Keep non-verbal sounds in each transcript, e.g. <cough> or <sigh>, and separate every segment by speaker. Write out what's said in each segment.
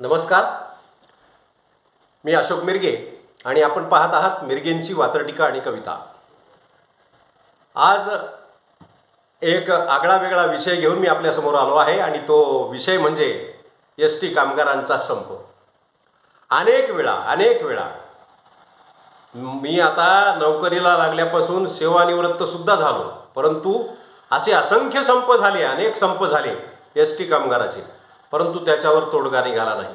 Speaker 1: नमस्कार. मी अशोक मिरगे आणि आपण पाहत आहात मिरगेंची वात्रटिका आणि कविता. आज एक आगळा वेगळा विषय घेऊन मी आपल्यासमोर आलो आहे आणि तो विषय म्हणजे एस टी कामगारांचा संप. अनेक वेळा अनेक वेळा मी आता नोकरीला लागल्यापासून सेवानिवृत्तसुद्धा झालो. परंतु असे असंख्य संप झाले अनेक संप झाले एस टी कामगाराचे. परंतु त्याच्यावर तोडगा निघाला नाही.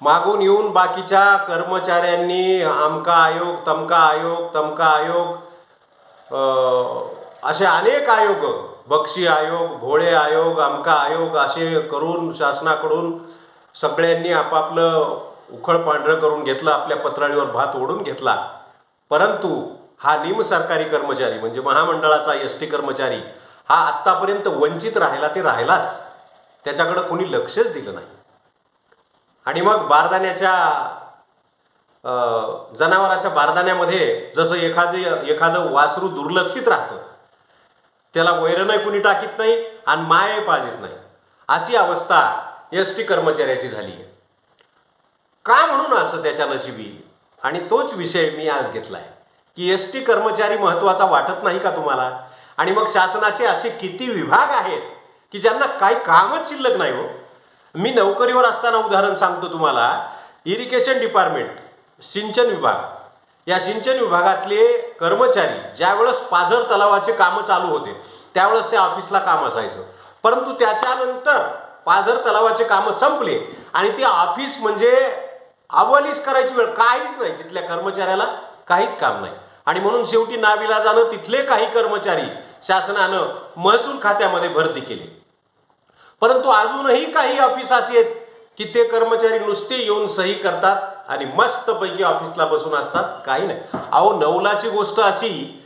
Speaker 1: मागून येऊन बाकीच्या कर्मचाऱ्यांनी आमका आयोग तमका आयोग तमका आयोग असे अनेक आयोग बक्षी आयोग भोळे आयोग आमका आयोग असे करून शासनाकडून सगळ्यांनी आपापलं उखळ पांढरं करून घेतलं आपल्या पत्राळीवर भात ओढून घेतला. परंतु हा निमसरकारी कर्मचारी म्हणजे महामंडळाचा एस टी कर्मचारी हा आत्तापर्यंत वंचित राहिला ते राहिलाच. त्याच्याकडं कोणी लक्षच दिलं नाही. आणि मग बारदाण्याच्या जनावराच्या बारदाण्यामध्ये जसं एखादे एखादं वासरू दुर्लक्षित राहतं त्याला वैरणही कुणी टाकीत नाही आणि माय पाजित नाही. अशी अवस्था एस टी कर्मचाऱ्याची झाली आहे. का म्हणून असं त्याच्या नशिबी आणि तोच विषय मी आज घेतला आहे की एस टी कर्मचारी महत्त्वाचा वाटत नाही का तुम्हाला? आणि मग शासनाचे असे किती विभाग आहेत की ज्यांना काही कामच शिल्लक नाही हो. मी नोकरीवर असताना उदाहरण सांगतो तुम्हाला. इरिगेशन डिपार्टमेंट सिंचन विभाग. या सिंचन विभागातले कर्मचारी ज्यावेळेस पाझर तलावाचे कामं चालू होते त्यावेळेस त्या ऑफिसला काम असायचं. परंतु त्याच्यानंतर पाझर तलावाचे कामं संपले आणि ते ऑफिस म्हणजे अवलीस करायची वेळ काहीच नाही. तिथल्या कर्मचाऱ्याला काहीच काम नाही. आणि म्हणून शेवटी नाविलाजानं तिथले काही कर्मचारी शासनानं महसूल खात्यामध्ये भरती केली. परंतु अजूनही काही ऑफिस अशी आहेत की ते कर्मचारी नुसते येऊन सही करतात आणि मस्तपैकी ऑफिसला बसून असतात. काही नाही. अहो नवलाची गोष्ट अशी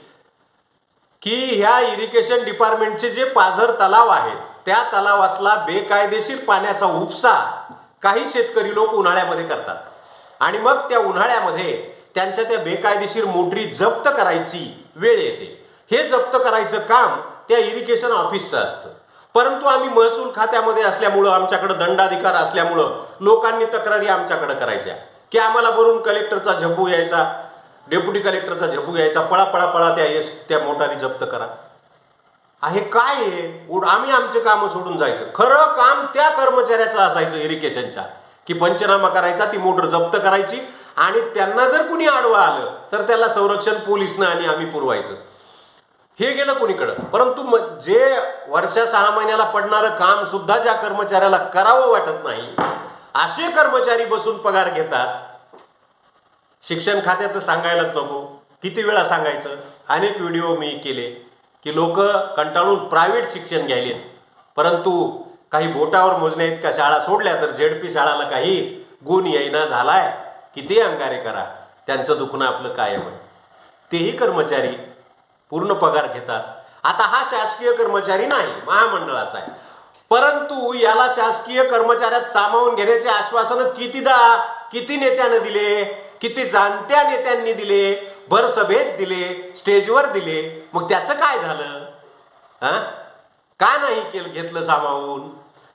Speaker 1: की ह्या इरिगेशन डिपार्टमेंटचे जे पाझर तलाव आहेत त्या तलावातला बेकायदेशीर पाण्याचा उपसा काही शेतकरी लोक उन्हाळ्यामध्ये करतात. आणि मग त्या उन्हाळ्यामध्ये त्यांच्या त्या बेकायदेशीर मोटरी जप्त करायची वेळ येते. हे जप्त करायचं काम त्या इरिगेशन ऑफिसचं असतं. परंतु आम्ही महसूल खात्यामध्ये असल्यामुळं आमच्याकडं दंडाधिकार असल्यामुळं लोकांनी तक्रारी आमच्याकडं करायच्या. की आम्हाला वरून कलेक्टरचा झब्बू यायचा डेप्युटी कलेक्टरचा झब्बू यायचा पळा पळा पळा त्या एस त्या मोटारी जप्त करा. हे काय आहे आम्ही आमचे कामं सोडून जायचं. खरं काम त्या कर्मचाऱ्याचं असायचं इरिगेशनच्या की पंचनामा करायचा ती मोटर जप्त करायची आणि त्यांना जर कुणी आडवं आलं तर त्याला संरक्षण पोलिसनं आणि आम्ही पुरवायचं. हे गेलं कोणीकडं? परंतु म जे वर्षा सहा महिन्याला पडणारं काम सुद्धा ज्या कर्मचाऱ्याला करावं वाटत नाही असे कर्मचारी बसून पगार घेतात. शिक्षण खात्याचं सांगायलाच नको. किती वेळा सांगायचं? अनेक व्हिडिओ मी केले की लोक कंटाळून प्रायव्हेट शिक्षण घ्यायलेत. परंतु काही बोटावर मोजण्या इतक्या शाळा सोडल्या तर झेडपी शाळाला काही गुण येईना झालाय. किती अंगारे करा. त्यांचं दुखणं आपलं कायम आहे. तेही कर्मचारी पूर्ण पगार घेतात. आता हा शासकीय कर्मचारी नाही महामंडळाचा आहे. परंतु याला शासकीय कर्मचाऱ्यात सामावून घेण्याचे आश्वासन कितीदा किती नेत्यानं दिले किती जाणत्या नेत्यांनी दिले भर सभेत दिले स्टेजवर दिले मग त्याचं काय झालं? हा? का नाही केलं घेतलं सामावून?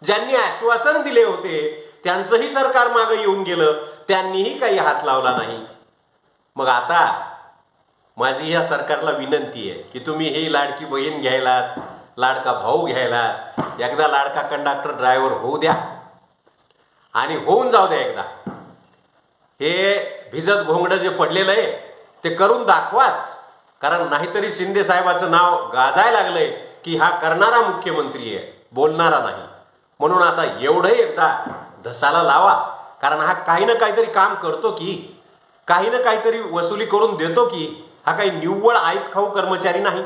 Speaker 1: ज्यांनी आश्वासन दिले होते त्यांचंही सरकार मागं येऊन गेलं त्यांनीही काही हात लावला नाही. मग आता माझी या सरकारला विनंती आहे की तुम्ही ही लाडकी बहीण घ्यायला लाडका भाऊ घ्यायला एकदा लाडका कंडक्टर ड्रायव्हर होऊ द्या. आणि होऊन जाऊ द्या एकदा. हे भिजत घोंगडं जे पडलेलं आहे ते करून दाखवाच. कारण नाहीतरी शिंदे साहेबाचं नाव गाजायला लागलंय की हा करणारा मुख्यमंत्री आहे बोलणारा नाही. म्हणून आता एवढंही एकदा धसाला लावा. कारण हा काही ना काहीतरी काम करतो की काही ना काहीतरी वसुली करून देतो की हा काही निव्वळ आयत खाऊ कर्मचारी नाही.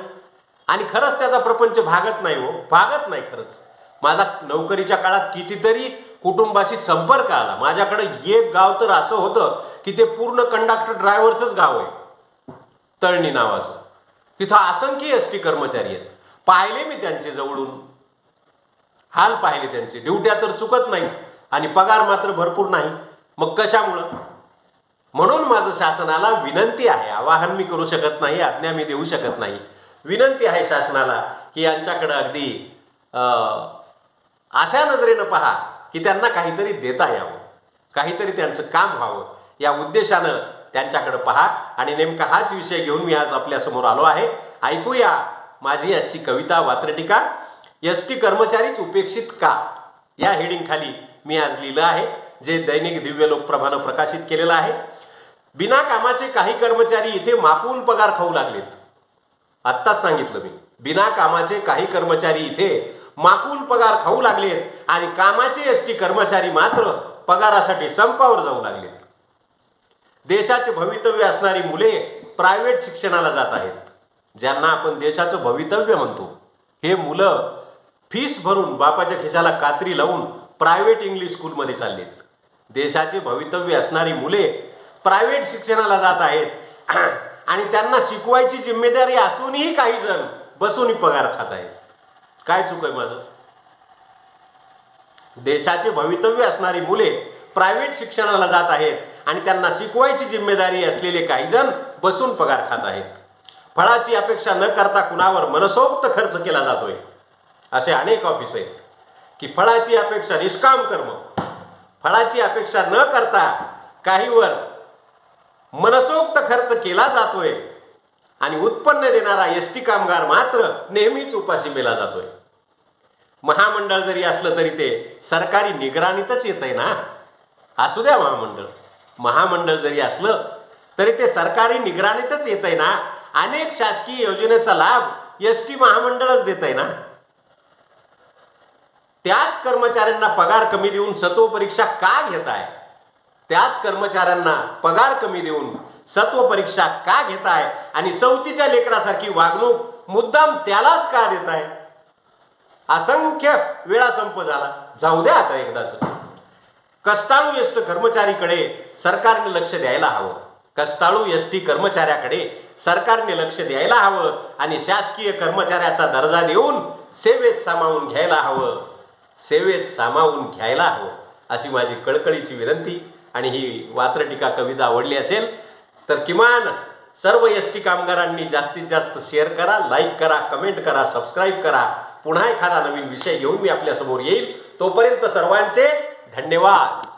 Speaker 1: आणि खरंच त्याचा प्रपंच भागत नाही हो. भागत नाही खरंच. माझा नोकरीच्या काळात कितीतरी कुटुंबाशी संपर्क आला. माझ्याकडे एक गाव तर असं होतं की ते पूर्ण कंडक्टर ड्रायव्हरचंच गाव आहे. तळणी नावाचं. तिथं असंख्य एस टी कर्मचारी आहेत. पाहिले मी त्यांचे जवळून. हाल पाहिले त्यांचे. ड्युट्या तर चुकत नाहीत. आणि पगार मात्र भरपूर नाही. मग कशामुळं? म्हणून माझं शासनाला विनंती आहे आवाहन मी करू शकत नाही आज्ञा मी देऊ शकत नाही. विनंती आहे शासनाला की यांच्याकडं अगदी अशा नजरेनं पहा की त्यांना काहीतरी देता यावं काहीतरी त्यांचं काम व्हावं. या उद्देशानं त्यांच्याकडं पहा आणि नेमका हाच विषय घेऊन मी आज आपल्यासमोर आलो आहे. ऐकूया माझी आजची कविता वात्रटिका एस टी कर्मचारीच उपेक्षित का? या हेडिंगखाली मी आज लिहिलं आहे जे दैनिक दिव्य लोकप्रभानं प्रकाशित केलेलं आहे. बिना कामाचे काही कर्मचारी इथे माकूल पगार खाऊ लागलेत. आत्ताच सांगितलं मी. बिना कामाचे काही कर्मचारी इथे माकूल पगार खाऊ लागलेत आणि कामाचे एस टी कर्मचारी मात्र पगारासाठी संपावर जाऊ लागलेत. देशाचे भवितव्य असणारी मुले प्रायव्हेट शिक्षणाला जात आहेत. ज्यांना आपण देशाचं भवितव्य म्हणतो. हे मुलं फीस भरून बापाच्या खिशाला कात्री लावून प्रायव्हेट इंग्लिश स्कूलमध्ये चाललेत. देशाचे भवितव्य असणारी मुले प्रायव्हेट शिक्षणाला जात आहेत. <clears throat> आणि त्यांना शिकवायची जिम्मेदारी असूनही काही जण बसूनही पगार खात आहेत. काय चूक आहे माझं? देशाचे भवितव्य असणारी मुले प्रायव्हेट शिक्षणाला जात आहेत आणि त्यांना शिकवायची जिम्मेदारी असलेले काही जण बसून पगार खात आहेत. फळाची अपेक्षा न करता कुणावर मनसोक्त खर्च केला जातोय? असे अनेक ऑफिस आहेत. की फळाची अपेक्षा निष्काम कर्म फळाची अपेक्षा न करता काहीवर मनसोक्त खर्च केला जातोय. आणि उत्पन्न देणारा एस टी कामगार मात्र नेहमीच उपाशी मेला जातोय. महामंडळ जरी असलं तरी ते सरकारी निगराणीतच येत आहे ना. असू द्या महामंडळ. महामंडळ जरी असलं तरी ते सरकारी निगराणीतच येत आहे ना. अनेक शासकीय योजनेचा लाभ एस टी महामंडळच देत आहे ना. त्याच कर्मचाऱ्यांना पगार कमी देऊन सत्व परीक्षा का घेत आहे त्याच कर्मचाऱ्यांना पगार कमी देऊन सत्व परीक्षा का घेत आहे आणि सवतीच्या लेकरासारखी वागणूक मुद्दाम त्यालाच का देत आहे असंख्य वेळा संप झाला. जाऊ द्या आता एकदाच. कष्टाळू एष्ट कर्मचारीकडे सरकारने लक्ष द्यायला हवं. कष्टाळू एस टी कर्मचाऱ्याकडे सरकारने लक्ष द्यायला हवं आणि शासकीय कर्मचाऱ्याचा दर्जा देऊन सेवेत सामावून घ्यायला हवं. सेवेत सामावून घ्यायला हवं अशी माझी कळकळीची विनंती. आणि ही वात्रटीका कविता आवडली असेल तर किमान सर्व एस टी कामगारांनी जास्तीत जास्त शेअर करा लाईक करा कमेंट करा सबस्क्राईब करा. पुन्हा एखादा नवीन विषय घेऊन मी आपल्यासमोर येईल. तोपर्यंत सर्वांचे धन्यवाद.